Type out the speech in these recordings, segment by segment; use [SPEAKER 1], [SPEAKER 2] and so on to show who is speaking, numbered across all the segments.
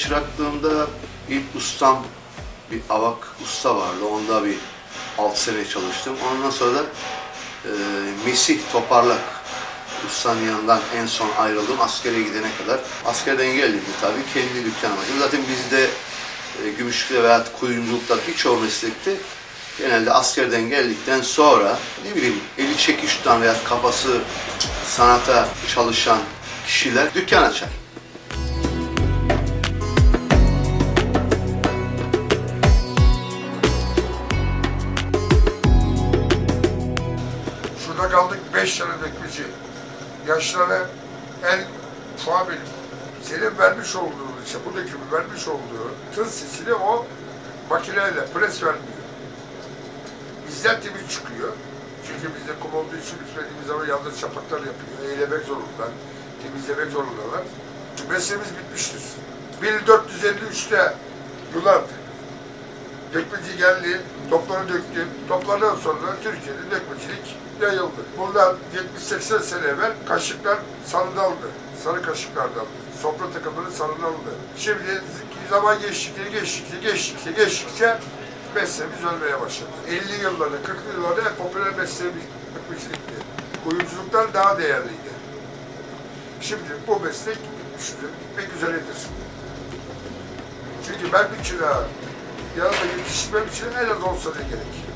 [SPEAKER 1] Başında ilk ustam bir avak usta vardı. Onda bir 6 sene çalıştım. Ondan sonra da e, Mesih Toparlak ustanın yanından en son ayrıldım askere gidene kadar. Askerden geldiğimde tabii kendi dükkanım açtım. Zaten bizde e, gümüşlükte veya kuyumculukta birçoğu meslekte genelde askerden geldikten sonra ne bileyim eli çekiş tutan veya kafası sanata çalışan kişiler dükkan açar.
[SPEAKER 2] Kaldık 5 tane dökmeci. Yaşlara el fuabil. Senin vermiş olduğun işte bu dökümü vermiş olduğu tın sesini o makineyle pres vermiyor. Bizden temiz çıkıyor. Çünkü bizde kum olduğu için üflediğimiz zaman yalnız çapaklar yapıyor. Eğlemek zorunda, temizlemek zorundalar. Mesleğimiz bitmiştir. 1453'te Yunan dökmeci geldi, topları döktü. Toplardan sonra Türkiye'de dökmecilik yayıldı. Bundan 70-80 sene evvel kaşıklar sarıdaldı. Sarı kaşıklardan. Sofra takımları sarıdaldı. Şimdi zaman geçtikçe, geçtikçe, geçtikçe, geçtikçe mesleğimiz ölmeye başladı. 50 yıllarda, 40'lı yıllarda popüler mesleğimiz dökmecilikti. Kuyumculuklar daha değerliydi. Şimdi bu meslek bitmiştir, bitmek üzeredir. Çünkü ben bir kira yanında yetiştirmem için en az 10 sene gerek.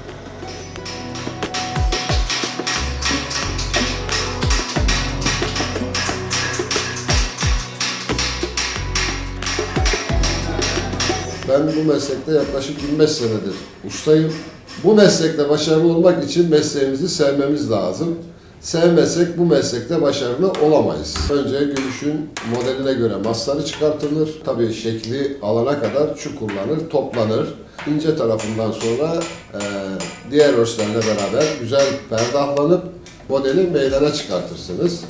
[SPEAKER 3] Ben bu meslekte yaklaşık 25 senedir ustayım. Bu meslekte başarılı olmak için mesleğimizi sevmemiz lazım. Sevmesek bu meslekte başarılı olamayız. Önce gümüşün modeline göre masları çıkartılır. Tabii şekli alana kadar çukurlanır, toplanır. İnce tarafından sonra eee, diğer ölçülerle beraber güzel perdahlanıp modeli meydana çıkartırsınız.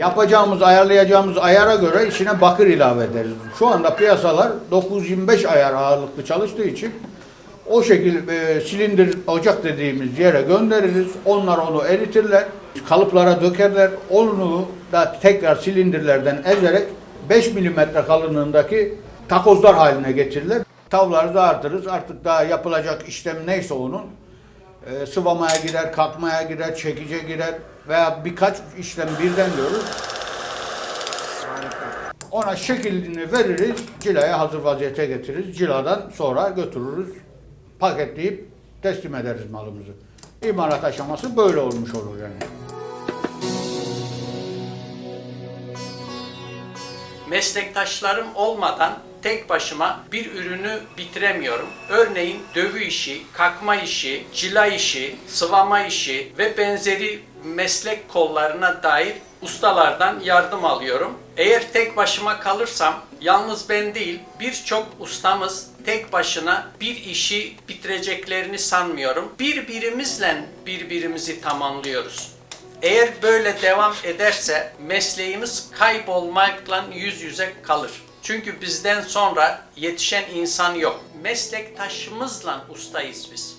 [SPEAKER 4] Yapacağımız, ayarlayacağımız ayara göre içine bakır ilave ederiz. Şu anda piyasalar 925 ayar ağırlıklı çalıştığı için o şekil e, silindir ocak dediğimiz yere göndeririz. Onlar onu eritirler, kalıplara dökerler. Onu da tekrar silindirlerden ezerek 5 milimetre kalınlığındaki takozlar haline getirirler. Tavları dağıtırız. Artık daha yapılacak işlem neyse onun e, sıvamaya girer, kalkmaya girer, çekice girer veya birkaç işlem birden diyoruz. Ona şeklini veririz, cilaya hazır vaziyete getiririz. Ciladan sonra götürürüz, paketleyip teslim ederiz malımızı. İmalat aşaması böyle olmuş olur yani.
[SPEAKER 5] meslektaşlarım olmadan tek başıma bir ürünü bitiremiyorum. Örneğin dövü işi, kakma işi, cila işi, sıvama işi ve benzeri meslek kollarına dair ustalardan yardım alıyorum. Eğer tek başıma kalırsam yalnız ben değil birçok ustamız tek başına bir işi bitireceklerini sanmıyorum. Birbirimizle birbirimizi tamamlıyoruz. Eğer böyle devam ederse mesleğimiz kaybolmakla yüz yüze kalır. Çünkü bizden sonra yetişen insan yok. Meslektaşımızla ustayız biz.